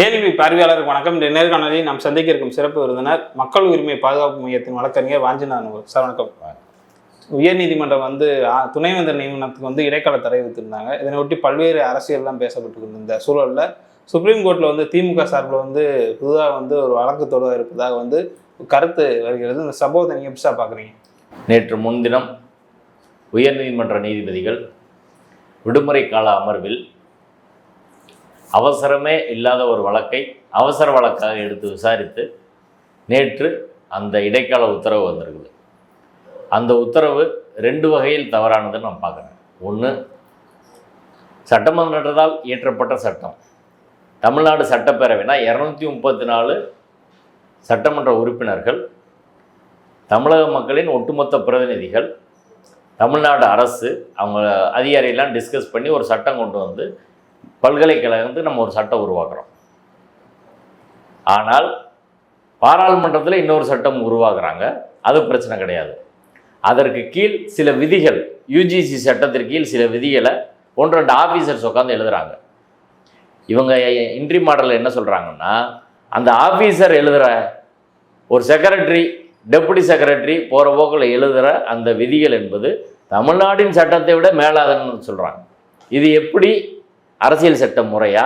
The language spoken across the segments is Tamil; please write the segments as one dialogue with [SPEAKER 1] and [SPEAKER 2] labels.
[SPEAKER 1] கேள்வி பார்வையாளருக்கு வணக்கம். இந்த நேர்காணலில் நாம் சந்திக்க இருக்கும் சிறப்பு விருந்தினர் மக்கள் உரிமை பாதுகாப்பு மையத்தின் வழக்கறிஞர் வாஞ்சிநாதன். சார் வணக்கம். உயர்நீதிமன்றம் வந்து துணைவேந்தர் நியமனத்துக்கு வந்து இடைக்கால தடை வித்திருந்தாங்க இதனை ஒட்டி பல்வேறு அரசியல்லாம் பேசப்பட்டு இருந்த இந்த சூழல்ல சுப்ரீம் கோர்ட்ல வந்து திமுக சார்பில் வந்து புதுதாக வந்து ஒரு வழக்கு தொடுவ இருப்பதாக வந்து கருத்து வருகிறது. இந்த சம்பவத்தை நீங்க எப்படி சார் பாக்குறீங்க
[SPEAKER 2] நேற்று முன்தினம் உயர்நீதிமன்ற நீதிபதிகள் விடுமுறை கால அமர்வில் அவசரமே இல்லாத ஒரு வழக்கை அவசர வழக்காக எடுத்து விசாரித்து நேற்று அந்த இடைக்கால உத்தரவு வந்திருக்குது. அந்த உத்தரவு ரெண்டு வகையில் தவறானதுன்னு நான் பார்க்குறேன். ஒன்று சட்டமன்றத்தால் இயற்றப்பட்ட சட்டம். தமிழ்நாடு சட்டப்பேரவைனா இரநூத்தி முப்பத்தி நாலு சட்டமன்ற உறுப்பினர்கள் தமிழக மக்களின் ஒட்டுமொத்த பிரதிநிதிகள் தமிழ்நாடு அரசு அவங்க அதிகாரியெல்லாம் டிஸ்கஸ் பண்ணி ஒரு சட்டம் கொண்டு வந்து பல்கலைக்கழகத்துக்கு நம்ம ஒரு சட்டம் உருவாக்குறோம். ஆனால் பாராளுமன்றத்தில் இன்னொரு சட்டம் உருவாக்குறாங்க. அது பிரச்சனை கிடையாது. அதற்கு கீழ் சில விதிகள் யூஜிசி சட்டத்திற்கு கீழ் சில விதிகளை ஒன்று ரெண்டு ஆஃபீஸர்ஸ் உட்காந்து எழுதுறாங்க. இவங்க இன்ட்ரி மாடலில் என்ன சொல்கிறாங்கன்னா அந்த ஆஃபீஸர் எழுதுகிற ஒரு செக்ரட்டரி டெப்புட்டி செக்ரட்டரி போகிற போக்கில் எழுதுகிற அந்த விதிகள் என்பது தமிழ்நாட்டின் சட்டத்தை விட மேலாதன்னு சொல்கிறாங்க இது எப்படி அரசியல் சட்ட முறையா?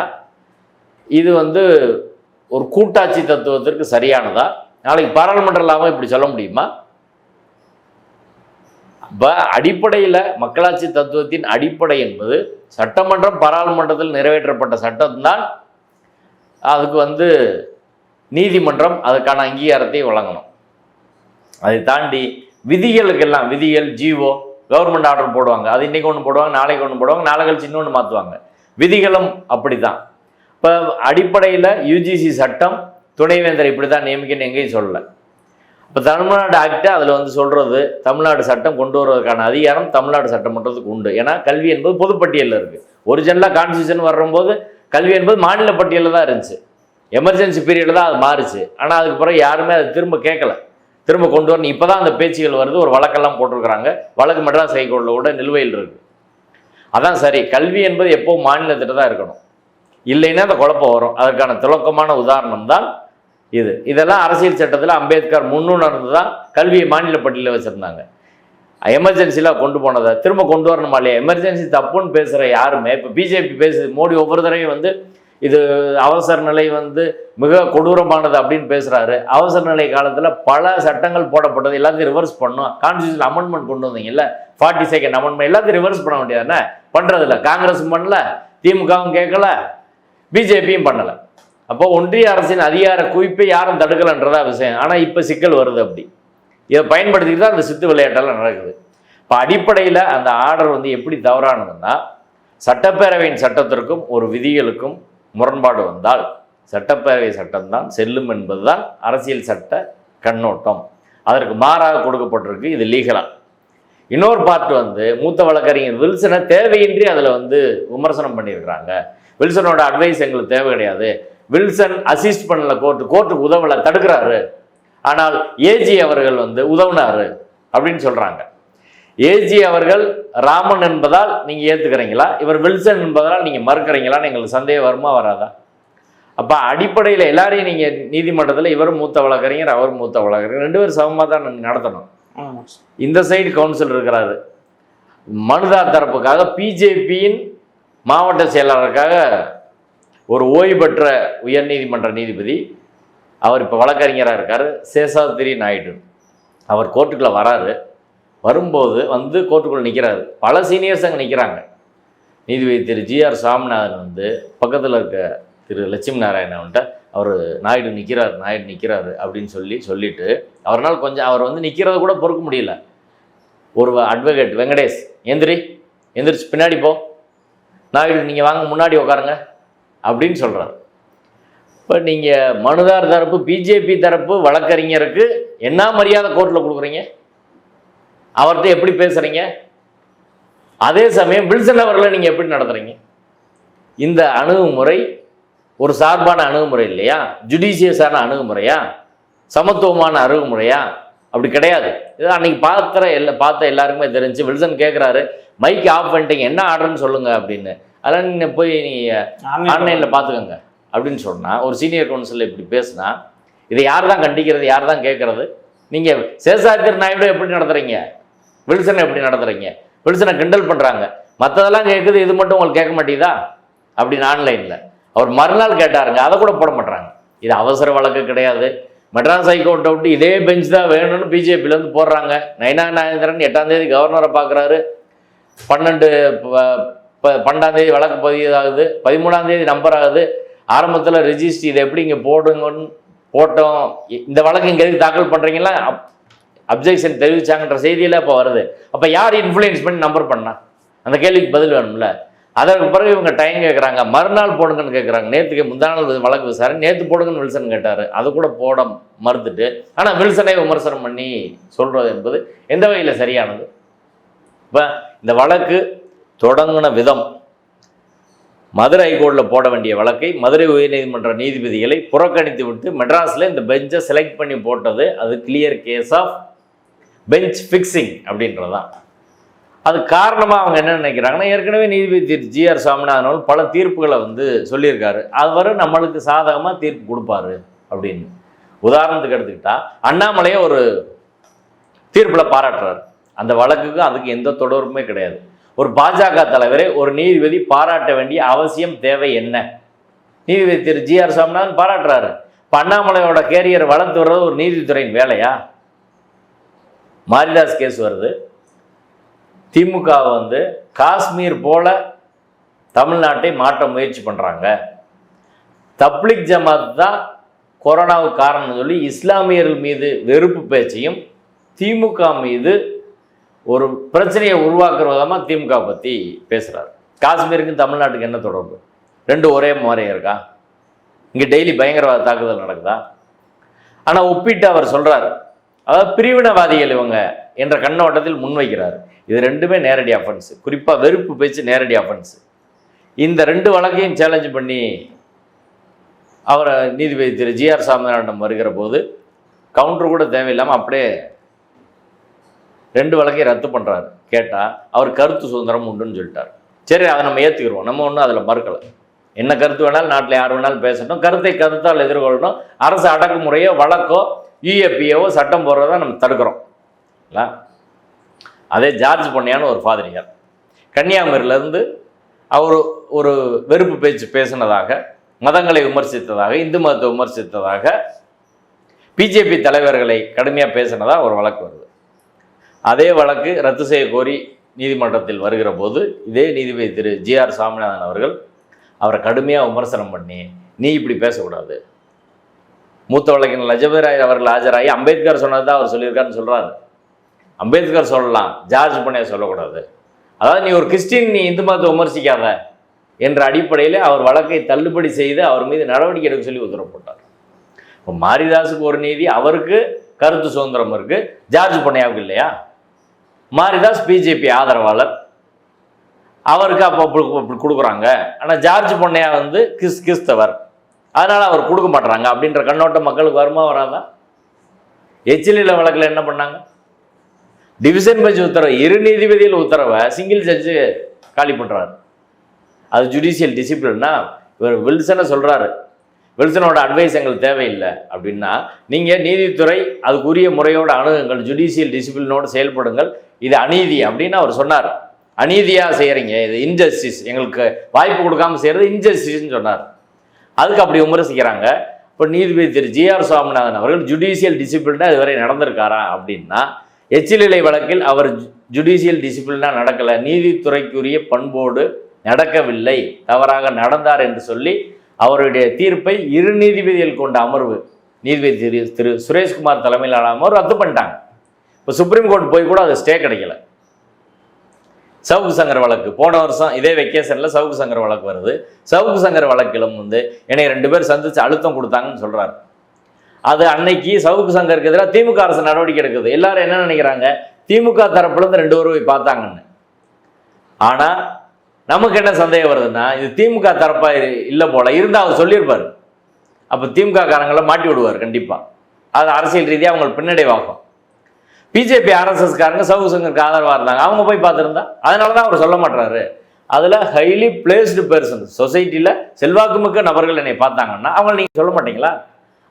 [SPEAKER 2] இது வந்து ஒரு கூட்டாட்சி தத்துவத்திற்கு சரியானதா? நாளைக்கு பாராளுமன்ற லாபம் இப்படி சொல்ல முடியுமா? அப்போ அடிப்படையில் மக்களாட்சி தத்துவத்தின் அடிப்படை என்பது சட்டமன்றம் பாராளுமன்றத்தில் நிறைவேற்றப்பட்ட சட்டம்தான். அதுக்கு வந்து நீதிமன்றம் அதுக்கான அங்கீகாரத்தை வழங்கணும். அதை தாண்டி விதிகளுக்கெல்லாம் விதிகள் ஜீவோ கவர்மெண்ட் ஆர்டர் போடுவாங்க. அது இன்னைக்கு ஒன்று போடுவாங்க நாளைக்கு ஒன்று போடுவாங்க நாளை கழிச்சு இன்னொன்று மாற்றுவாங்க விதிகளும் அப்படி தான் இப்போ அடிப்படையில் யூஜிசி சட்டம் துணைவேந்தர் இப்படி தான் நியமிக்கணும்னு எங்கேயும் சொல்லலை. இப்போ தமிழ்நாடு ஆக்ட் அதில் வந்து சொல்கிறது தமிழ்நாடு சட்டம் கொண்டு வருவதற்கான அதிகாரம் தமிழ்நாடு சட்டமன்றத்துக்கு உண்டு. ஏன்னா கல்வி என்பது பொதுப்பட்டியலில் இருக்குது ஒரிஜினலாக கான்ஸ்டியூஷன் வரும்போது கல்வி என்பது மாநில பட்டியலில் தான் இருந்துச்சு. எமர்ஜென்சி பீரியடில் தான் அது மாறுச்சு. ஆனால் அதுக்கு பிறகு யாருமே அதை திரும்ப கேட்கல. திரும்ப கொண்டு வரணும். இப்போ தான் அந்த பேச்சுகள் வருது. ஒரு வழக்கெல்லாம் போட்டிருக்கிறாங்க. வழக்கு மெட்ராஸ் ஹைகோர்ட்டில் கூட நிலுவையில் இருக்குது அதான் சரி கல்வி என்பது எப்போ மாநிலத்திட்ட தான் இருக்கணும். இல்லைன்னா அந்த குழப்பம் வரும். அதற்கான துலக்கமான உதாரணம் தான் இது. இதெல்லாம் அரசியல் சட்டத்தில் அம்பேத்கர் முன்னுணர்ந்து தான் கல்வியை மாநில பட்டியலில் வச்சுருந்தாங்க. எமர்ஜென்சிலாம் கொண்டு போனதை திரும்ப கொண்டு வரணுமா இல்லையா? எமர்ஜென்சி தப்புன்னு பேசுகிற யாருமே இப்போ பிஜேபி பேசுது மோடி ஒவ்வொரு தடவையும் வந்து இது அவசர நிலை வந்து மிக கொடூரமானது அப்படின்னு பேசுகிறாரு அவசர நிலை காலத்தில் பல சட்டங்கள் போடப்பட்டது எல்லாத்தையும் ரிவர்ஸ் பண்ணோம் கான்ஸ்டியூஷன் அமெண்ட்மெண்ட் கொண்டு வந்தீங்கல்ல? ஃபார்ட்டி செகண்ட் அமெண்ட்மெண்ட் எல்லாத்தையும் ரிவர்ஸ் பண்ண வேண்டியதானே பண்ணுறதில்ல காங்கிரஸும் பண்ணல திமுகவும் கேட்கல பிஜேபியும் பண்ணலை. அப்போ ஒன்றிய அரசின் அதிகார குவிப்பை யாரும் தடுக்கலன்றதா விஷயம். ஆனால் இப்போ சிக்கல் வருது அப்படி. இதை பயன்படுத்திட்டு தான் அந்த சித்து விளையாட்டெல்லாம் நடக்குது. இப்போ அடிப்படையில் அந்த ஆர்டர் வந்து எப்படி தவறானதுன்னா சட்டப்பேரவையின் சட்டத்திற்கும் ஒரு விதிகளுக்கும் முரண்பாடு வந்தால் சட்டப்பேரவை சட்டம்தான் செல்லும் என்பதுதான் அரசியல் சட்ட கண்ணோட்டம். அதற்கு மாறாக கொடுக்கப்பட்டிருக்கு இது லீகலாக இன்னொரு பார்ட் வந்து மூத்த வழக்கறிஞர் வில்சனை தேவையின்றி அதில் வந்து விமர்சனம் பண்ணியிருக்கிறாங்க. வில்சனோட அட்வைஸ் எங்களுக்கு தேவை கிடையாது. வில்சன் அசிஸ்ட் பண்ணல கோர்ட்டு கோர்ட்டுக்கு உதவலை தடுக்கிறாரு. ஆனால் ஏஜி அவர்கள் வந்து உதவினார் அப்படின்னு சொல்கிறாங்க ஏஜி அவர்கள் ராமன் என்பதால் நீங்க ஏத்துக்கிறீங்களா? இவர் வில்சன் என்பதால் நீங்க மறுக்கிறீங்களான்னு எங்களுக்கு சந்தேகம் வருமா வராதா? அப்ப அடிப்படையில் எல்லாரையும் நீங்க நீதிமன்றத்தில் இவர் மூத்த வழக்கறிஞர் அவர் மூத்த வழக்கறிஞர். ரெண்டு பேரும் சமமாக தான் நடத்தணும். இந்த சைடு கவுன்சில் இருக்கிறாரு. மனுதார் தரப்புக்காக பிஜேபியின் மாவட்ட செயலாளருக்காக ஒரு ஓய்வு பெற்ற உயர்நீதிமன்ற நீதிபதி அவர் இப்போ வழக்கறிஞராக இருக்கார். சேஷாத்ரி நாயுடு. அவர் கோர்ட்டுக்குள்ளே வராரு. வரும்போது வந்து கோர்ட்டுக்குள்ளே நிற்கிறாரு பல சீனியர்ஸ் அங்கே நிற்கிறாங்க நீதிபதி திரு ஜிஆர் சாமிநாதன் வந்து பக்கத்தில் இருக்க திரு லட்சுமி நாராயணன்ட்ட அவர் நாயுடு நிற்கிறார் நாயுடு நிற்கிறாரு அப்படின்னு சொல்லி சொல்லிட்டு அவரால் கொஞ்சம் அவர் வந்து நிற்கிறத கூட பொறுக்க முடியல. ஒரு அட்வொகேட் வெங்கடேஷ் எந்திரி எந்திரிச்சு பின்னாடி போ. நாயுடு நீங்கள் வாங்க முன்னாடி உட்காருங்க. அப்படின்னு சொல்கிறார் இப்போ நீங்கள் மனுதார் தரப்பு பிஜேபி தரப்பு வழக்கறிஞருக்கு என்ன மரியாதை கோர்ட்டில் கொடுக்குறீங்க? அவர்கிட்ட எப்படி பேசுகிறீங்க அதே சமயம் வில்சன் அவர்களை நீங்கள் எப்படி நடத்துகிறீங்க இந்த அணுகுமுறை ஒரு சார்பான அணுகுமுறை இல்லையா? ஜுடிஷியஸான அணுகுமுறையா? சமத்துவமான அணுகுமுறையா? அப்படி கிடையாது. இது அன்னைக்கு பார்க்குற எல்லா பார்த்த எல்லாருக்குமே தெரிஞ்சு வில்சன் கேட்குறாரு மைக் ஆஃப் பண்ணிட்டீங்க என்ன ஆர்டர்னு சொல்லுங்க அப்படின்னு. அதெல்லாம் நீங்கள் போய் நீங்கள்
[SPEAKER 1] ஆன்லைன்ல
[SPEAKER 2] பார்த்துக்கோங்க அப்படின்னு சொன்னால் ஒரு சீனியர் கவுன்சிலர் இப்படி பேசுனா இதை யார் தான் கண்டிக்கிறது யார் தான் கேட்கறது நீங்கள் சேஷாத்திரி நாயுடு எப்படி நடத்துறீங்க? வில்சனை எப்படி நடத்துகிறீங்க வில்சனை கிண்டல் பண்ணுறாங்க மற்றதெல்லாம் கேட்குது இது மட்டும் உங்களுக்கு கேட்க மாட்டேங்குதா? அப்படின்னு ஆன்லைனில். அவர் மறுநாள் கேட்டாருங்க அதை கூட போட மாட்டாங்க இது அவசர வழக்கு கிடையாது. மெட்ராஸ் ஹைகோர்ட்டை விட்டு இதே பெஞ்ச் தான் வேணும்னு பிஜேபியிலேருந்து போடுறாங்க. நயனா நாயந்திரன் எட்டாம் தேதி கவர்னரை பார்க்குறாரு பன்னெண்டு ப- ப- பன்னெண்டாம் தேதி வழக்கு பதிவாகுது பதிமூணாம் தேதி நம்பர் ஆகுது. ஆரம்பத்தில் ரிஜிஸ்டர் இதை எப்படி இங்கே போடுங்கன்னு போட்டோம். இ- இந்த வழக்கு இங்கே எதுக்கு தாக்கல் பண்ணுறீங்களா அப்ஜெக்ஷன் தெரிவிச்சாங்கன்ற செய்தியில் இப்போ வருது. அப்போ யார் இன்ஃப்ளூயன்ஸ் பண்ணி நம்பர் பண்ணா? அந்த கேள்விக்கு பதில் வேணும்ல. அதற்கு பிறகு இவங்க டைம் கேட்குறாங்க மறுநாள் போடுங்கன்னு கேட்குறாங்க நேற்றுக்கு முந்தா நாள் வழக்கு விசாரணை. நேற்று போடுங்கன்னு வில்சன் கேட்டார். அது கூட போட மறுத்துட்டு ஆனால் வில்சனை விமர்சனம் பண்ணி சொல்கிறது என்பது எந்த வகையில் சரியானது? இப்போ இந்த வழக்கு தொடங்கின விதம் மதுரை ஹைகோர்ட்டில் போட வேண்டிய வழக்கை மதுரை உயர்நீதிமன்ற நீதிபதிகளை புறக்கணித்து விட்டு மெட்ராஸில் இந்த பெஞ்சை செலக்ட் பண்ணி போட்டது. அது clear case of bench fixing அப்படின்றதான் அது காரணமாக அவங்க என்ன நினைக்கிறாங்கன்னா ஏற்கனவே நீதிபதி திரு ஜிஆர் சாமிநாதன் பல தீர்ப்புகளை வந்து சொல்லியிருக்காரு. அவர் நம்மளுக்கு சாதகமாக தீர்ப்பு கொடுப்பாரு அப்படின்னு. உதாரணத்துக்கு எடுத்துக்கிட்டா அண்ணாமலையை ஒரு தீர்ப்பில் பாராட்டுறாரு. அந்த வழக்குக்கு அதுக்கு எந்த தொடர்புமே கிடையாது. ஒரு பாஜக தலைவரை ஒரு நீதிபதி பாராட்ட வேண்டிய அவசியம் தேவை என்ன? நீதிபதி திரு ஜி ஆர் சாமிநாதன் பாராட்டுறாரு. இப்போ அண்ணாமலையோட கேரியர் வளர்த்து வர்றது ஒரு நீதித்துறையின் வேலையா? மாரிதாஸ் கேஸ் வருது. திமுக வந்து காஷ்மீர் போல தமிழ்நாட்டை மாற்ற முயற்சி பண்ணுறாங்க தப்லிக் ஜமாத் தான் கொரோனாவுக்கு காரணம்னு சொல்லி இஸ்லாமியர்கள் மீது வெறுப்பு பேச்சையும் திமுக மீது ஒரு பிரச்சனையை உருவாக்குற விதமாக திமுக பற்றி பேசுகிறார் காஷ்மீருக்கும் தமிழ்நாட்டுக்கு என்ன தொடர்பு? ரெண்டு ஒரே மாதிரி இருக்கா? இங்கே டெய்லி பயங்கரவாத தாக்குதல் நடக்குதா? ஆனால் ஒப்பிட்டு அவர் சொல்கிறார் அதாவது பிரிவினவாதிகள் இவங்க என்ற கண்ணோட்டத்தில் முன்வைக்கிறார். இது ரெண்டுமே நேரடி அஃபென்ஸ் குறிப்பாக வெறுப்பு பேச்சு நேரடி அஃபென்ஸ் இந்த ரெண்டு வழக்கையும் சேலஞ்சு பண்ணி அவரை நீதிபதி திரு ஜிஆர் சாமிநாதனிடம் வருகிற போது கவுண்டர் கூட தேவையில்லாமல் அப்படியே ரெண்டு வழக்கையும் ரத்து பண்ணுறாரு கேட்டால் அவர் கருத்து சுதந்திரம் உண்டுன்னு சொல்லிட்டார். சரி அதை நம்ம ஏற்றுக்கிறோம் நம்ம ஒன்றும் அதில் மறுக்கலை. என்ன கருத்து வேணாலும் நாட்டில் யார் வேணாலும் பேசட்டும். கருத்தை கருத்தால் எதிர்கொள்ளணும். அரசு அடக்குமுறையோ வழக்கோ யூஏபிஏவோ சட்டம் போடுறத நம்ம தடுக்கிறோம். இல்லை? அதே ஜார்ஜ் பொன்னியான்னு ஒரு ஃபாதரியார் கன்னியாகுமரியிலேருந்து அவர் ஒரு வெறுப்பு பேச்சு பேசினதாக மதங்களை விமர்சித்ததாக இந்து மதத்தை விமர்சித்ததாக பிஜேபி தலைவர்களை கடுமையாக பேசினதாக ஒரு வழக்கு வருது. அதே வழக்கு ரத்து செய்ய கோரி நீதிமன்றத்தில் வருகிற போது இதே நீதிபதி திரு ஜிஆர் சாமிநாதன் அவர்கள் அவரை கடுமையாக விமர்சனம் பண்ணி நீ இப்படி பேசக்கூடாது. மூத்த வழக்கின் லஜபதிராய் அவர்கள் ஆஜராகி அம்பேத்கர் சொன்னது தான் அவர் சொல்லியிருக்காருன்னு சொல்கிறாரு அம்பேத்கர் சொல்லலாம் ஜார்ஜ் பண்ணியை சொல்லக்கூடாது. அதாவது நீ ஒரு கிறிஸ்டின் நீ இந்து மதத்தை விமர்சிக்காத என்ற அடிப்படையில் அவர் வழக்கை தள்ளுபடி செய்து அவர் மீது நடவடிக்கை எடுக்க சொல்லி உத்தரவு போட்டார் இப்போ மாரிதாஸுக்கு ஒரு நீதி அவருக்கு கருத்து சுதந்திரம் இருக்கு ஜார்ஜ் பொன்னையாவுக்கு இல்லையா? மாரிதாஸ் பிஜேபி ஆதரவாளர். அவருக்கு அப்போ கொடுக்குறாங்க. ஆனால் ஜார்ஜ் பொன்னையா வந்து கிறிஸ் கிறிஸ்தவர். அதனால் அவர் கொடுக்க மாட்டுறாங்க அப்படின்ற கண்ணோட்டம் மக்களுக்கு வருமா வராதா? எச்சிலில் வழக்கில் என்ன பண்ணாங்க? டிவிஷன் பெஞ்ச் உத்தரவு இரு நீதிபதிகள் உத்தரவை சிங்கிள் ஜட்ஜு காலி பண்ணுறாரு அது ஜுடிஷியல் டிசிப்ளின்னா இவர் வில்சனை சொல்கிறாரு வில்சனோட அட்வைஸ் எங்களுக்கு தேவையில்லை அப்படின்னா நீங்கள் நீதித்துறை அதுக்குரிய முறையோட அணுகுங்கள் ஜுடிஷியல் டிசிப்ளினோடு செயல்படுங்கள். இது அநீதி அப்படின்னு அவர் சொன்னார். அநீதியாக செய்கிறீங்க இது இன்ஜஸ்டிஸ் எங்களுக்கு வாய்ப்பு கொடுக்காம செய்கிறது இன்ஜஸ்டிஸ்ன்னு சொன்னார். அதுக்கு அப்படி விமர்சிக்கிறாங்க இப்போ நீதிபதி திரு ஜிஆர் சுவாமிநாதன் அவர்கள் ஜுடிஷியல் டிசிப்ளினாக இதுவரை நடந்திருக்காரா அப்படின்னா எச்சிலிலை வழக்கில் அவர் ஜுடிஷியல் டிசிப்ளினாக நடக்கலை. நீதித்துறைக்குரிய பண்போடு நடக்கவில்லை. தவறாக நடந்தார் என்று சொல்லி அவருடைய தீர்ப்பை இரு நீதிபதிகள் கொண்ட அமர்வு நீதிபதி திரு திரு சுரேஷ்குமார் தலைமையிலான அமர்வு ரத்து பண்ணிட்டாங்க. இப்போ சுப்ரீம் கோர்ட் போய் கூட அது ஸ்டே கிடைக்கல. சவுக்கு சங்கர் வழக்கு. போன வருஷம் இதே வெக்கேஷனில் சவுக்கு சங்கர் வழக்கு வருது. சவுக்கு சங்கர் வழக்கிலும் வந்து என்னை ரெண்டு பேர் சந்தித்து அழுத்தம் கொடுத்தாங்கன்னு சொல்கிறார் அது அன்னைக்கு சவுக்கு சங்கருக்கு எதிராக திமுக அரசு நடவடிக்கை எடுக்குது. எல்லாரும் என்ன நினைக்கிறாங்க? திமுக தரப்புலேருந்து ரெண்டு பேரும் போய் பார்த்தாங்கன்னு. ஆனால் நமக்கு என்ன சந்தேகம் வருதுன்னா இது திமுக தரப்பாக இல்லை போல. இருந்தால் அவர் சொல்லியிருப்பார். அப்போ திமுக காரங்களை மாட்டி விடுவார் கண்டிப்பாக அது அரசியல் ரீதியாக அவங்களுக்கு பின்னடைவாகும். பிஜேபி ஆர்எஸ்எஸ்காரங்க சவுக்கு ஆதரவாக இருந்தாங்க. அவங்க போய் பார்த்துருந்தா அதனால தான் அவர் சொல்ல மாட்டாரு அதில் ஹைலி பிளேஸ்டு பர்சன் சொசைட்டியில் செல்வாக்குமிக்க நபர்கள் என்னை பார்த்தாங்கன்னா அவங்களை நீங்கள் சொல்ல மாட்டீங்களா?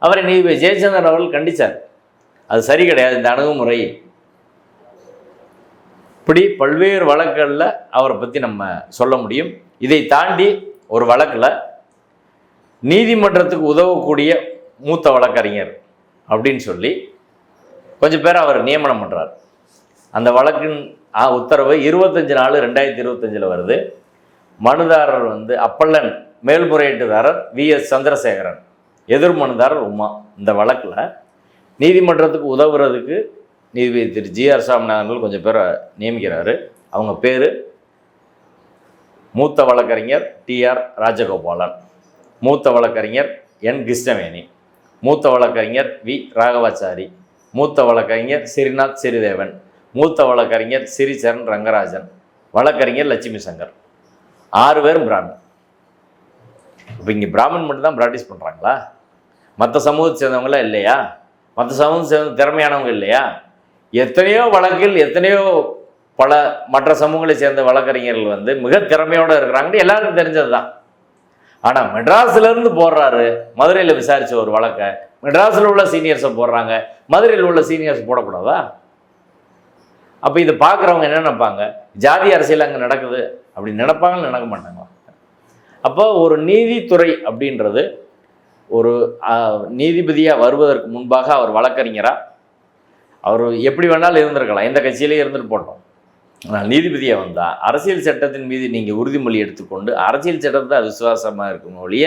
[SPEAKER 2] அவரை நீதிபதி ஜெயச்சந்திரன் அவர்கள் கண்டிச்சார். அது சரி கிடையாது இந்த அணுகுமுறை. இப்படி பல்வேறு வழக்குகளில் அவரை பற்றி நம்ம சொல்ல முடியும். இதை தாண்டி ஒரு வழக்கில் நீதிமன்றத்துக்கு உதவக்கூடிய மூத்த வழக்கறிஞர் அப்படின்னு சொல்லி கொஞ்சம் பேர் அவர் நியமனம் பண்ணுறார் அந்த வழக்கின் ஆ, உத்தரவு இருபத்தஞ்சு நாலு ரெண்டாயிரத்தி இருபத்தஞ்சில் வருது. மனுதாரர் வந்து அப்பல்லன் மேல்முறையீட்டுதாரர் வி. எஸ். சந்திரசேகரன் எதிர் மனுதாரர் உமா. இந்த வழக்கில் நீதிமன்றத்துக்கு உதவுறதுக்கு நீதிபதி திரு ஜி. ஆர். சாமிநாதன் கொஞ்சம் பேரை நியமிக்கிறாரு. அவங்க பேர் மூத்த வழக்கறிஞர் டி. ஆர். ராஜகோபாலன் மூத்த வழக்கறிஞர் என். கிருஷ்ணவேணி மூத்த வழக்கறிஞர் வி. ராகவாச்சாரி மூத்த வழக்கறிஞர் சிறிநாத் சிறிதேவன் மூத்த வழக்கறிஞர் சிறிசரண் ரங்கராஜன் வழக்கறிஞர் லட்சுமி சங்கர். ஆறு பேரும் பிராமின் இப்போ இங்கே பிராமன் மட்டும்தான் ப்ராக்டிஸ் பண்ணுறாங்களா மற்ற சமூகத்தை சேர்ந்தவங்களாம் இல்லையா? மற்ற சமூகத்தை சேர்ந்த திறமையானவங்க இல்லையா? எத்தனையோ வழக்கில் எத்தனையோ பல மற்ற சமூகங்களை சேர்ந்த வழக்கறிஞர்கள் வந்து மிக திறமையோடு இருக்கிறாங்கன்னு எல்லாருக்கும் தெரிஞ்சது தான் ஆனால் மெட்ராஸ்லேருந்து போடுறாரு. மதுரையில் விசாரித்த ஒரு வழக்கை. மெட்ராஸில் உள்ள சீனியர்ஸை போடுறாங்க. மதுரையில் உள்ள சீனியர்ஸ் போடக்கூடாதா? அப்போ இதை பார்க்குறவங்க என்ன நினைப்பாங்க? ஜாதி அரசியல் அங்கே நடக்குது. அப்படி நினைப்பாங்கன்னு நினைக்க மாட்டாங்க. அப்போ ஒரு நீதித்துறை அப்படின்றது ஒரு நீதிபதியாக வருவதற்கு முன்பாக அவர் வழக்கறிஞராக அவர் எப்படி வேணாலும் இருந்திருக்கலாம். எந்த கட்சியிலையும் இருந்துட்டு போட்டோம். ஆனால் நீதிபதியாக வந்தால் அரசியல் சட்டத்தின் மீது நீங்கள் உறுதிமொழி எடுத்துக்கொண்டு அரசியல் சட்டத்தை விசுவாசமாக இருக்கும் ஒழிய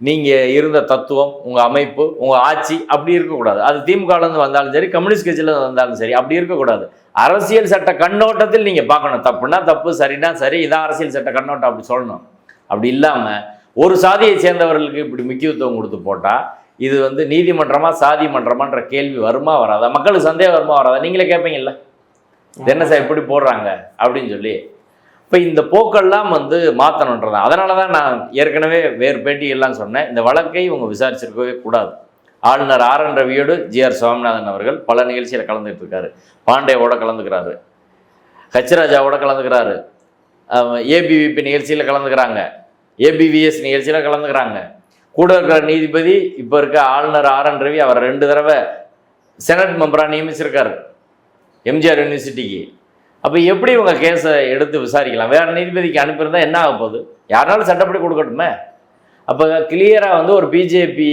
[SPEAKER 2] நீங்கள் இருந்த தத்துவம் உங்கள் அமைப்பு உங்கள் ஆட்சி அப்படி இருக்கக்கூடாது. அது திமுகலேருந்து வந்தாலும் சரி கம்யூனிஸ்ட் கட்சியிலேருந்து வந்தாலும் சரி அப்படி இருக்கக்கூடாது. அரசியல் சட்ட கண்ணோட்டத்தில் நீங்கள் பார்க்கணும். தப்புனா தப்பு சரினா சரி இதான் அரசியல் சட்ட கண்ணோட்டம் அப்படி சொல்லணும். அப்படி இல்லாமல் ஒரு சாதியை சேர்ந்தவர்களுக்கு இப்படி முக்கியத்துவம் கொடுத்து போட்டால் இது வந்து நீதிமன்றமா சாதி மன்றமான்ற கேள்வி வருமா வராதா? மக்களுக்கு சந்தேகம் வருமா வராதா? நீங்களே கேட்பீங்கல்ல என்ன சார் இப்படி போடுறாங்க? அப்படின்னு சொல்லி. இப்போ இந்த போக்கெல்லாம் வந்து மாற்றணுன்றது அதனால தான் நான் ஏற்கனவே வேறு பேட்டியெல்லாம் சொன்னேன். இந்த வழக்கை இவங்க விசாரிச்சிருக்கவே கூடாது. ஆளுநர் ஆர் என் ரவியோடு ஜி ஆர் சுவாமிநாதன் அவர்கள் பல நிகழ்ச்சியில் கலந்துகிட்டு இருக்காரு பாண்டேவோட கலந்துக்கிறாரு. ஹச்ராஜாவோட கலந்துக்கிறாரு. ஏபிவிபி நிகழ்ச்சியில் கலந்துக்கிறாங்க. ஏபிவிஎஸ் நிகழ்ச்சியில் கலந்துக்கிறாங்க. கூட இருக்கிற நீதிபதி இப்போ இருக்க ஆளுநர் ஆர் என் ரவி அவர் ரெண்டு தடவை செனட் மெம்பராக நியமிச்சிருக்காரு. எம்ஜிஆர் யூனிவர்சிட்டிக்கு அப்போ எப்படி இவங்க கேஸை எடுத்து விசாரிக்கலாம்? வேறு நீதிபதிக்கு அனுப்பியிருந்தா என்ன ஆக போகுது? யாருனாலும் சட்டப்படி கொடுக்கட்டுமே? அப்போ கிளியராக வந்து ஒரு பிஜேபி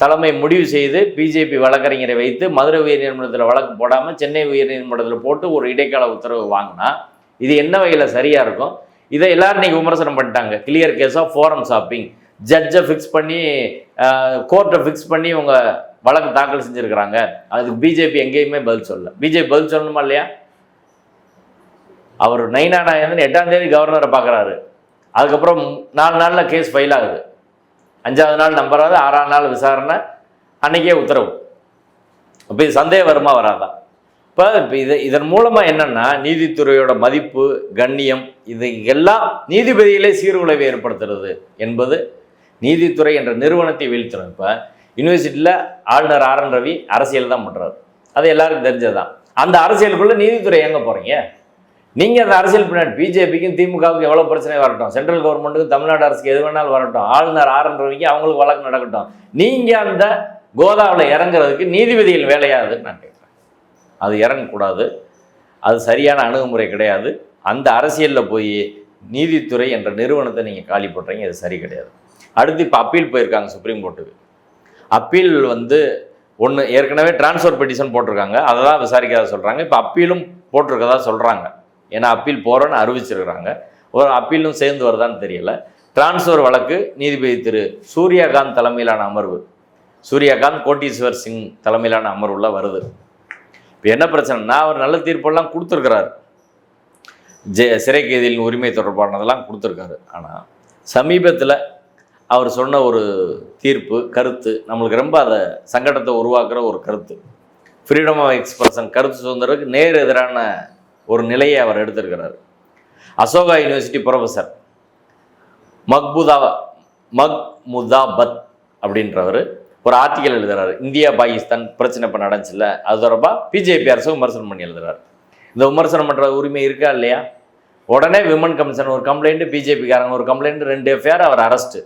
[SPEAKER 2] தலைமை முடிவு செய்து பிஜேபி வழக்கறிஞரை வைத்து மதுரை உயர்நீதிமன்றத்தில் வழக்கு போடாமல் சென்னை உயர்நீதிமன்றத்தில் போட்டு ஒரு இடைக்கால உத்தரவு வாங்கினா இது என்ன வகையில் சரியாக இருக்கும்? இதை எல்லாரும் இன்னைக்கு விமர்சனம் பண்ணிட்டாங்க. Clear case of forum shopping ஜட்ஜை fix பண்ணி கோர்ட்டை ஃபிக்ஸ் பண்ணி இவங்க வழக்கு தாக்கல் செஞ்சுருக்கிறாங்க. அதுக்கு பிஜேபி எங்கேயுமே பதில் சொல்லல. பிஜேபி பதில் சொல்லணுமா இல்லையா? அவர் நைனா நாயந்தன் எட்டாம் தேதி கவர்னரை பார்க்குறாரு அதுக்கப்புறம் நாலு நாளில் கேஸ் ஃபைல் ஆகுது. அஞ்சாவது நாள் நம்பராது ஆறாம் நாள் விசாரணை. அன்னைக்கே உத்தரவு. அப்போ இது சந்தேகம் வருமா வராதா? இப்போ இப்போ இது இதன் மூலமாக என்னென்னா நீதித்துறையோட மதிப்பு கண்ணியம் இது எல்லாம் நீதிபதிகளே சீர்குலைவை ஏற்படுத்துறது என்பது நீதித்துறை என்ற நிறுவனத்தை வீழ்த்தணும் இப்போ யூனிவர்சிட்டியில் ஆளுநர் ஆர் என் ரவி அரசியல் தான் பண்ணுறாரு அது எல்லாருக்கும் தெரிஞ்சதுதான். அந்த அரசியலுக்குள்ளே நீதித்துறை எங்கே போகிறீங்க நீங்கள் அந்த அரசியல் பின்னாடி பிஜேபிக்கும் திமுகவுக்கும் எவ்வளோ பிரச்சனை வரட்டும் சென்ட்ரல் கவர்மெண்ட்டுக்கும் தமிழ்நாடு அரசுக்கு எது வேணாலும் வரட்டும் ஆளுநர் ஆர் என் ரவிக்கு அவங்களுக்கு வழக்கு நடக்கட்டும் நீங்கள் அந்த கோதாவில் இறங்குறதுக்கு நீதிபதிகள் வேலையாகுதுன்னு நான் கேட்குறேன். அது இறங்கக்கூடாது. அது சரியான அணுகுமுறை கிடையாது. அந்த அரசியலில் போய் நீதித்துறை என்ற நிறுவனத்தை நீங்கள் காலி போடுறீங்க அது சரி கிடையாது. அடுத்து இப்போ அப்பீல் போயிருக்காங்க சுப்ரீம் கோர்ட்டுக்கு அப்பீல் வந்து ஒன்று ஏற்கனவே டிரான்ஸ்ஃபர் பெட்டிஷன் போட்டிருக்காங்க. அதை தான் விசாரிக்காத சொல்கிறாங்க இப்போ அப்பீலும் போட்டிருக்கதா சொல்கிறாங்க ஏன்னா அப்பீல் போகிறோன்னு அறிவிச்சிருக்கிறாங்க. ஒரு அப்பீலும் சேர்ந்து வருதான்னு தெரியல. டிரான்ஸ்ஃபர் வழக்கு நீதிபதி திரு சூர்யகாந்த் தலைமையிலான அமர்வு. சூர்யகாந்த் கோட்டீஸ்வர் சிங் தலைமையிலான அமர்வுல வருது. இப்போ என்ன பிரச்சனைனா அவர் நல்ல தீர்ப்பெல்லாம் கொடுத்துருக்கிறார். ஜெ சிறை கைதிகளின் உரிமை தொடர்பானதெல்லாம் கொடுத்துருக்காரு. ஆனால் சமீபத்தில் அவர் சொன்ன ஒரு தீர்ப்பு கருத்து நம்மளுக்கு ரொம்ப அதை சங்கடத்தை உருவாக்குற ஒரு கருத்து. ஃப்ரீடம் ஆஃப் எக்ஸ்பிரஷன் கருத்து சுதந்திரத்துக்கு நேர் எதிரான ஒரு நிலையை அவர் எடுத்திருக்கிறார். அசோகா யூனிவர்சிட்டி ப்ரொஃபஸர் மக்புதா மக்முதாபத் அப்படின்றவர் ஒரு ஆர்டிக்கல் எழுதுறாரு. இந்தியா பாகிஸ்தான் பிரச்சனை இப்போ நடந்துச்சுல அது தொடர்பாக பிஜேபி அரசு விமர்சனம் பண்ணி எழுதுறாரு. இந்த விமர்சனம் பண்ணுற உரிமை இருக்கா இல்லையா? உடனே விமன் கமிஷன் ஒரு கம்ப்ளைண்ட் பிஜேபிக்காரங்க ஒரு கம்ப்ளைண்ட் ரெண்டு எஃப்ஐஆர் அவர் அரெஸ்ட்டு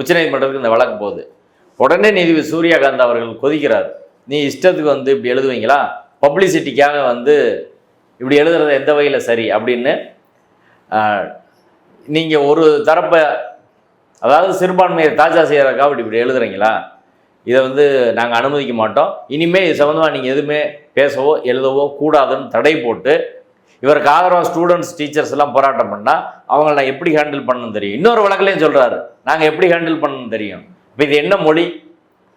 [SPEAKER 2] உச்சநீதிமன்றத்துக்கு இந்த வழக்கு போகுது. உடனே நீதிபதி சூர்யகாந்த் அவர்கள் கொதிக்கிறார். நீ இஷ்டத்துக்கு வந்து இப்படி எழுதுவீங்களா? பப்ளிசிட்டிக்காக வந்து இப்படி எழுதுறது எந்த வகையில் சரி அப்படின்னு நீங்கள் ஒரு தரப்பை அதாவது சிறுபான்மையை தாஜா செய்கிறக்காக இப்படி இப்படி எழுதுறீங்களா? இதை வந்து நாங்கள் அனுமதிக்க மாட்டோம். இனிமேல் இது சம்மந்தமாக நீங்கள் எதுவுமே பேசவோ எழுதவோ கூடாதுன்னு தடை போட்டு இவருக்கு ஆதரவாக ஸ்டூடெண்ட்ஸ் டீச்சர்ஸ் எல்லாம் போராட்டம் பண்ணால் அவங்கள நான் எப்படி ஹேண்டில் பண்ணணும் தெரியும்? இன்னொரு வழக்குலையும் சொல்கிறாரு நாங்கள் எப்படி ஹேண்டில் பண்ணணும் தெரியும்? இப்போ இது என்ன மொழி?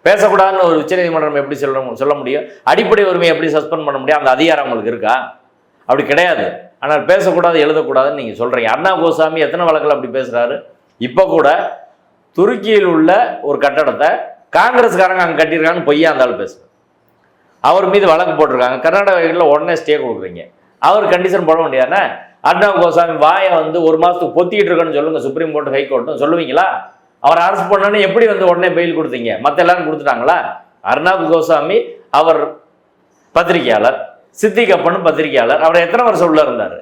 [SPEAKER 2] பேசக்கூடாதுன்னு ஒரு உச்சநீதிமன்றம் எப்படி சொல்ல சொல்ல முடியும்? அடிப்படை உரிமையை எப்படி சஸ்பெண்ட் பண்ண முடியும்? அந்த அதிகாரம் உங்களுக்கு இருக்கா? அப்படி கிடையாது. ஆனால் பேசக்கூடாது எழுதக்கூடாதுன்னு நீங்கள் சொல்கிறீங்க அண்ணா கோசாமி எத்தனை வழக்கில் அப்படி பேசுகிறாரு இப்போ கூட துருக்கியில் உள்ள ஒரு கட்டடத்தை காங்கிரஸ்காரங்க அங்கே கட்டியிருக்காங்கன்னு பொய்யா இருந்தாலும் பேசுவேன் அவர் மீது வழக்கு போட்டிருக்காங்க. கர்நாடகாவில் உடனே ஸ்டே கொடுக்குறீங்க. அவர் கண்டிஷன் போட முடியாதுண்ணே அர்ணவ் கோசாமி வாயை வந்து ஒரு மாதத்துக்கு பொத்திக்கிட்டு இருக்கேன்னு சொல்லுங்கள் சுப்ரீம் கோர்ட் ஹைகோர்ட்டும் சொல்லுவீங்களா? அவர் அரெஸ்ட் பண்ணோன்னு எப்படி வந்து உடனே பெயில் கொடுத்தீங்க? மற்ற எல்லாரும் கொடுத்துட்டாங்களா? அர்ணாப் கோசாமி அவர் பத்திரிகையாளர் சித்திக் அப்பனும் பத்திரிகையாளர் அவர் எத்தனை வருஷம் உள்ள இருந்தார்?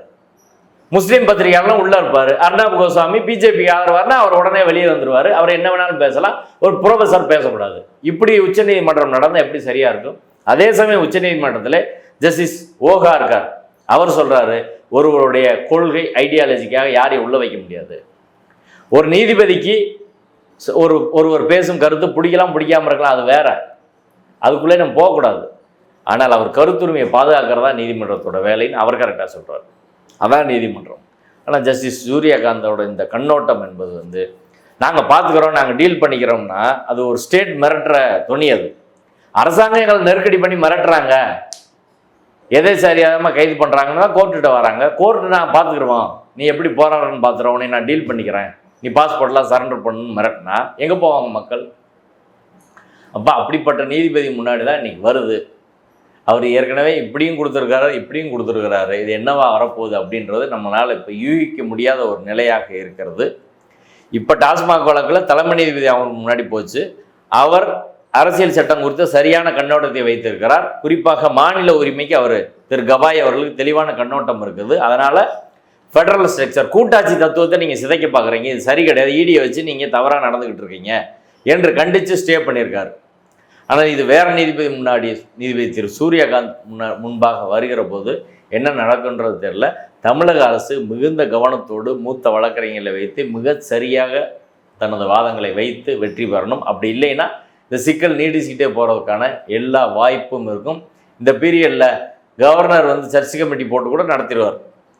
[SPEAKER 2] முஸ்லீம் பத்திரிகையாளர்லாம் உள்ள இருப்பார். அர்ணாப் கோசாமி பிஜேபி ஆதரவார்னா அவர் உடனே வெளியே வந்துருவார். அவர் என்ன வேணாலும் பேசலாம். ஒரு ப்ரொஃபஸர் பேசக்கூடாது. இப்படி உச்சநீதிமன்றம் நடந்தால் எப்படி சரியா இருக்கும்? அதே சமயம் உச்சநீதிமன்றத்தில் ஜஸ்டிஸ் ஓகா இருக்கார். அவர் சொல்கிறாரு ஒருவருடைய கொள்கை ஐடியாலஜிக்காக யாரையும் உள்ள வைக்க முடியாது. ஒரு நீதிபதிக்கு ஒரு ஒருவர் பேசும் கருத்து பிடிக்கலாம் பிடிக்காம இருக்கலாம் அது வேற. அதுக்குள்ளே நம்ம போகக்கூடாது. ஆனால் அவர் கருத்துரிமையை பாதுகாக்கிறதா நீதிமன்றத்தோட வேலைன்னு அவர் கரெக்டாக சொல்கிறார் அதான் நீதிமன்றம். ஆனால் ஜஸ்டிஸ் சூரியகாந்தோட இந்த கண்ணோட்டம் என்பது வந்து நாங்கள் பார்த்துக்கிறோம் நாங்கள் டீல் பண்ணிக்கிறோம்னா அது ஒரு ஸ்டேட் மிரட்டுற துணி அது. அரசாங்கம் எங்களை நெருக்கடி பண்ணி மிரட்டுறாங்க. எதை சரியாமல் கைது பண்ணுறாங்கன்னா கோர்ட்டுகிட்ட வராங்க. கோர்ட்டு நான் பார்த்துக்குருவோம் நீ எப்படி போராடுறன்னு பார்த்துருவோம் உன்னை நான் டீல் பண்ணிக்கிறேன். நீ பாஸ்போர்ட்லாம் சரண்டர் பண்ணணும்னு மிரட்டினா எங்கே போவாங்க மக்கள்? அப்போ அப்படிப்பட்ட நீதிபதி முன்னாடி தான் இன்னைக்கு வருது. அவர் ஏற்கனவே இப்படியும் கொடுத்துருக்காரு இப்படியும் கொடுத்துருக்கிறாரு. இது என்னவா வரப்போகுது அப்படின்றது நம்மளால் இப்போ யூகிக்க முடியாத ஒரு நிலையாக இருக்கிறது. இப்போ டாஸ்மாக் வழக்கில் தலைமை நீதிபதி அவருக்கு முன்னாடி போச்சு. அவர் அரசியல் சட்டம் குறித்து சரியான கண்ணோட்டத்தை வைத்திருக்கிறார். குறிப்பாக மாநில உரிமைக்கு அவர் திரு கபாய் அவர்களுக்கு தெளிவான கண்ணோட்டம் இருக்குது. அதனால் ஃபெடரல் ஸ்ட்ரக்சர் கூட்டாட்சி தத்துவத்தை நீங்கள் சிதைக்க பார்க்குறீங்க இது சரி கிடையாது. ஈடியை வச்சு நீங்கள் தவறாக நடந்துக்கிட்டு இருக்கீங்க என்று கண்டித்து ஸ்டே பண்ணியிருக்கார். ஆனால் இது வேற நீதிபதி முன்னாடி நீதிபதி திரு சூரியகாந்த் முன்னா முன்பாக வருகிற போது என்ன நடக்குன்றது தெரில தமிழக அரசு மிகுந்த கவனத்தோடு மூத்த வழக்கறிஞர்களை வைத்து மிக சரியாக தனது வாதங்களை வைத்து வெற்றி பெறணும். அப்படி இல்லைன்னா இந்த சிக்கல் நீடிச்சுக்கிட்டே போகிறதுக்கான எல்லா வாய்ப்பும் இருக்கும். இந்த பீரியடில் கவர்னர் வந்து சர்ச் கமிட்டி போட்டு கூட நடத்திடுவார்.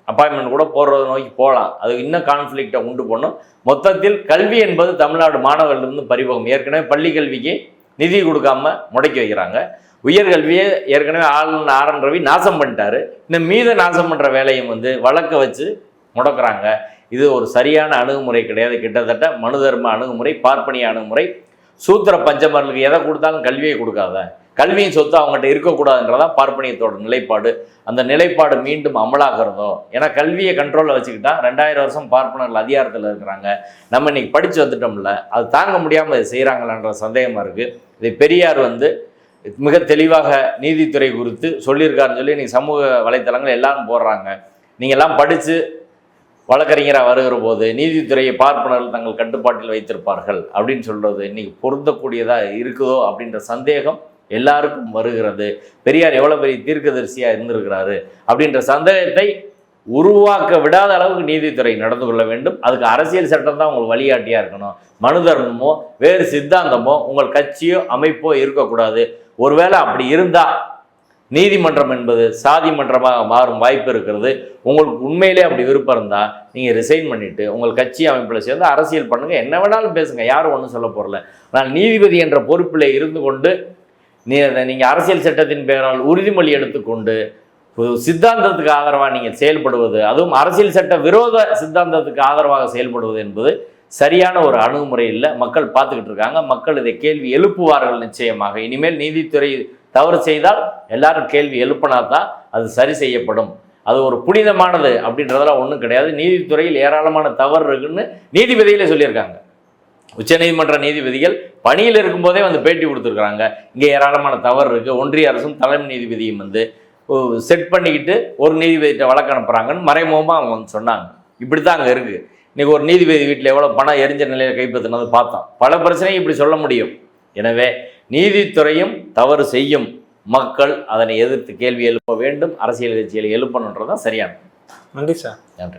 [SPEAKER 2] அப்பாயின்மெண்ட் கூட போடுறத நோக்கி போகலாம். அது இன்னும் கான்ஃப்ளிக்டை உண்டு பண்ணும். மொத்தத்தில் கல்வி என்பது தமிழ்நாடு மாணவர்களிருந்து பறிபோகும். ஏற்கனவே பள்ளி கல்விக்கு நிதி கொடுக்காம முடக்கி வைக்கிறாங்க. உயர்கல்வியை ஏற்கனவே ஆளுநர் ஆர் என் ரவி நாசம் பண்ணிட்டாரு. இன்னும் மீத நாசம் பண்ணுற வேலையும் வந்து வழக்க வச்சு முடக்கிறாங்க. இது ஒரு சரியான அணுகுமுறை கிடையாது. கிட்டத்தட்ட மனு தர்ம அணுகுமுறை பார்ப்பனிய அணுகுமுறை சூத்திர பஞ்சமர்களுக்கு எதை கொடுத்தாலும் கல்வியை கொடுக்காத. கல்வியின் சொத்து அவங்ககிட்ட இருக்கக்கூடாதுன்றதான் பார்ப்பனியத்தோட நிலைப்பாடு. அந்த நிலைப்பாடு மீண்டும் அமலாகிறதோ? ஏன்னா கல்வியை கண்ட்ரோலில் வச்சுக்கிட்டா ரெண்டாயிரம் வருஷம் பார்ப்பனர்கள் அதிகாரத்தில் இருக்கிறாங்க. நம்ம இன்னைக்கு படித்து வந்துட்டோம்ல அது தாங்க முடியாமல் இதை செய்கிறாங்களான்ற சந்தேகமாக இருக்குது இதை பெரியார் வந்து மிக தெளிவாக நீதித்துறை குறித்து சொல்லியிருக்காருன்னு சொல்லி இன்னைக்கு சமூக வலைத்தளங்கள் எல்லாரும் போடுறாங்க. நீங்கள் எல்லாம் படித்து வழக்கறிஞராக வருகிற போது நீதித்துறையை பார்ப்பனர்கள் தங்கள் கட்டுப்பாட்டில் வைத்திருப்பார்கள் அப்படின்னு சொல்றது இன்னைக்கு பொருந்தக்கூடியதாக இருக்குதோ அப்படின்ற சந்தேகம் எல்லாருக்கும் வருகிறது. பெரியார் எவ்வளோ பெரிய தீர்க்கதரிசியாக இருந்திருக்கிறாரு அப்படின்ற சந்தேகத்தை உருவாக்க விடாத அளவுக்கு நீதித்துறை நடந்து கொள்ள வேண்டும். அதுக்கு அரசியல் சட்டம் தான் உங்களுக்கு வழிகாட்டியாக இருக்கணும். மனு தர்மமோ வேறு சித்தாந்தமோ உங்கள் கட்சியோ அமைப்போ இருக்கக்கூடாது. ஒருவேளை அப்படி இருந்தால் நீதிமன்றம் என்பது சாதி மன்றமாக மாறும் வாய்ப்பு இருக்கிறது. உங்களுக்கு உண்மையிலே அப்படி விருப்பம் இருந்தால் நீங்கள் ரிசைன் பண்ணிவிட்டு உங்கள் கட்சி அமைப்பில் சேர்ந்து அரசியல் பண்ணுங்கள் என்ன வேணாலும் பேசுங்க. யாரும் ஒன்றும் சொல்ல போகிறல ஆனால் நீதிபதி என்ற பொறுப்பில் இருந்து கொண்டு நீ நீங்கள் அரசியல் சட்டத்தின் பெயரால் உறுதிமொழி எடுத்துக்கொண்டு சித்தாந்தத்துக்கு ஆதரவாக நீங்கள் செயல்படுவது அதுவும் அரசியல் சட்ட விரோத சித்தாந்தத்துக்கு ஆதரவாக செயல்படுவது என்பது சரியான ஒரு அணுகுமுறை இல்லை. மக்கள் பார்த்துக்கிட்டு இருக்காங்க. மக்கள் இதை கேள்வி எழுப்புவார்கள் நிச்சயமாக. இனிமேல் நீதித்துறை தவறு செய்தால் எல்லாரும் கேள்வி எழுப்பினா தான் அது சரி செய்யப்படும். அது ஒரு புனிதமானது அப்படின்றதெல்லாம் ஒன்றும் கிடையாது. நீதித்துறையில் ஏராளமான தவறு இருக்குன்னு நீதிபதிகளே சொல்லியிருக்காங்க. உச்சநீதிமன்ற நீதிபதிகள் பணியில் இருக்கும்போதே வந்து பேட்டி கொடுத்துருக்குறாங்க. இங்கே ஏராளமான தவறு இருக்குது ஒன்றிய அரசும் தலைமை நீதிபதியும் வந்து செட் பண்ணிக்கிட்டு ஒரு நீதிபதிகிட்ட வழக்கு அனுப்புகிறாங்கன்னு மறைமுகமாக அவங்க வந்து சொன்னாங்க. இப்படி தான் அங்கே இருக்குது இன்றைக்கி ஒரு நீதிபதி வீட்டில் எவ்வளோ பணம் எரிஞ்ச நிலையில் கைப்பற்றினது பார்த்தோம் பல பிரச்சனையும் இப்படி சொல்ல முடியும். எனவே நீதித்துறையும் தவறு செய்யும் மக்கள் அதனை எதிர்த்து கேள்வி எழுப்ப வேண்டும் அரசியல் கட்சிகளை எழுப்பணுன்றது தான் சரியானது
[SPEAKER 1] நன்றி சார்.
[SPEAKER 2] நன்றி.